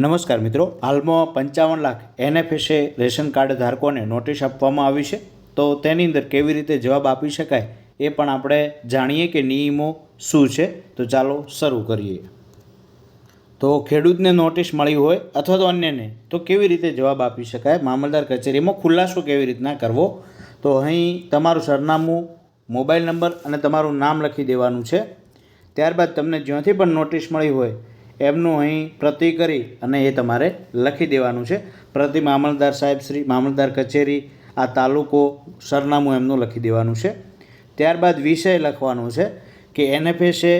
નમસ્કાર મિત્રો, હાલમાં પંચાવન લાખ એનએફએસએ રેશન કાર્ડ ધારકોને નોટિસ આપવામાં આવી છે. તો તેની અંદર કેવી રીતે જવાબ આપી શકાય એ પણ આપણે જાણીએ કે નિયમો શું છે. તો ચાલો શરૂ કરીએ. તો ખેડૂતને નોટિસ મળી હોય અથવા તો અન્યને, તો કેવી રીતે જવાબ આપી શકાય? મામલદાર કચેરીમાં ખુલાસો કેવી રીતના કરવો? તો અહીં તમારું સરનામું, મોબાઈલ નંબર અને તમારું નામ લખી દેવાનું છે. ત્યારબાદ તમને જ્યાંથી પણ નોટિસ મળી હોય એમનું અહીં પ્રતિ કરી અને એ તમારે લખી દેવાનું છે. પ્રતિ મામલતદાર સાહેબ શ્રી, મામલતદાર કચેરી, આ તાલુકો, સરનામું એમનું લખી દેવાનું છે. ત્યારબાદ વિષય લખવાનો છે કે એનએફએસએ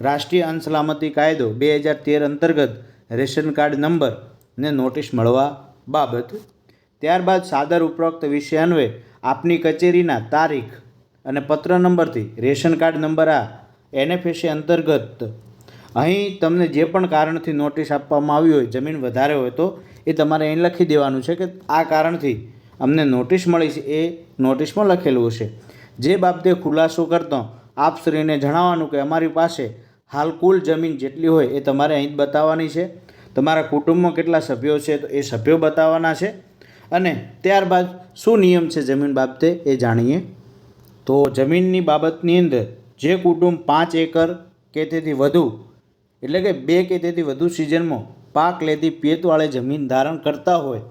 રાષ્ટ્રીય અન્ન સલામતી કાયદો બે હજાર તેર અંતર્ગત રેશન કાર્ડ નંબર ને નોટિસ મળવા બાબત. ત્યારબાદ સાદર ઉપરોક્ત વિષય અન્વયે આપની કચેરીના તારીખ અને પત્ર નંબરથી રેશન કાર્ડ નંબર આ એનએફએસએ અંતર્ગત અહીં તમને જે પણ કારણથી નોટિસ આપવામાં આવી હોય, જમીન વધારે હોય તો એ તમારે અહીં લખી દેવાનું છે કે આ કારણથી અમને નોટિસ મળી છે, એ નોટિસમાં લખેલું હશે. જે બાબતે ખુલાસો કરતો આપશ્રીને જણાવવાનું કે અમારી પાસે હાલ કુલ જમીન જેટલી હોય એ તમારે અહીં જ બતાવવાની છે. તમારા કુટુંબમાં કેટલા સભ્યો છે તો એ સભ્યો બતાવવાના છે. અને ત્યારબાદ શું નિયમ છે જમીન બાબતે એ જાણીએ. તો જમીનની બાબતની અંદર જે કુટુંબ પાંચ એકર કે તેથી વધુ એટલે કે બે કે તેથી વધુ સિઝનમાં પાક લેતી પિયતવાળી જમીન ધારણ કરતા હોય.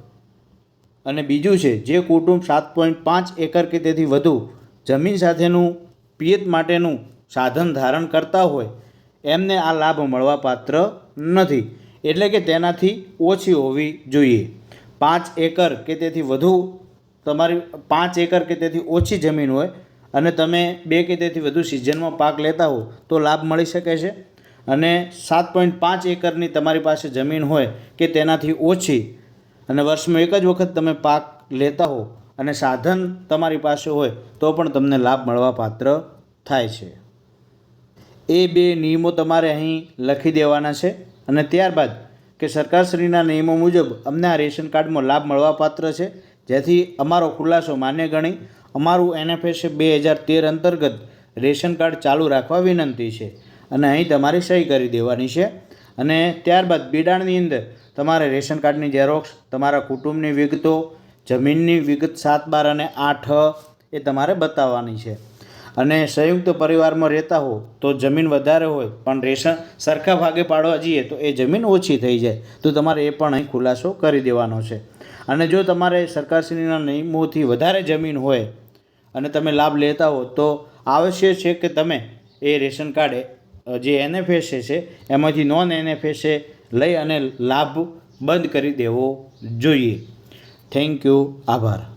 અને બીજું છે, જે કુટુંબ સાત પોઈન્ટ પાંચ એકર કે તેથી વધુ જમીન સાથેનું પિયત માટેનું સાધન ધારણ કરતા હોય, એમને આ લાભ મળવા પાત્ર નથી. એટલે કે તેનાથી ઓછી હોવી જોઈએ. પાંચ એકર કે તેથી વધુ તમારી, પાંચ એકર કે તેથી ઓછી જમીન હોય અને તમે બે કે તેથી વધુ સિઝનમાં પાક લેતા હો, તો લાભ મળી શકે છે? અને સાત પોઈન્ટ પાંચ એકરની તમારી પાસે જમીન હોય કે તેનાથી ઓછી, અને વર્ષમાં એક જ વખત તમે પાક લેતા હો અને સાધન તમારી પાસે હોય, તો પણ તમને લાભ મળવા પાત્ર થાય છે. એ બે નિયમો તમારે અહીં લખી દેવાના છે, અને ત્યારબાદ કે સરકારશ્રીના નિયમો મુજબ અમને આ રેશન કાર્ડમાં લાભ મળવા પાત્ર છે. જેથી અમારો ખુલાસો માન્ય ગણી અમારું એનએફએસ બે હજાર તેર અંતર્ગત રેશન કાર્ડ ચાલુ રાખવા વિનંતી છે. અને અહીં તમારી સહી કરી દેવાની છે. અને ત્યારબાદ બિડાણની અંદર તમારે રેશન કાર્ડની ઝેરોક્ષ તમારા કુટુંબની વિગતો, જમીનની વિગત સાત બાર અને આઠ એ તમારે બતાવવાની છે. અને સંયુક્ત પરિવારમાં રહેતા હો તો જમીન વધારે હોય, પણ રેશન સરખા ભાગે પાડવા જઈએ તો એ જમીન ઓછી થઈ જાય. તો તમારે એ પણ અહીં ખુલાસો કરી દેવાનો છે. અને જો તમારે સરકારશ્રીના નિયમોથી વધારે જમીન હોય અને તમે લાભ લેતા હો તો આવશ્યક છે કે તમે એ રેશન કાર્ડ જે એનએફએસએ છે, એમાંથી નોન એનએફએસએ લઈ અને લાભ બંધ કરી દેવો જોઈએ. થેન્ક યુ આભાર.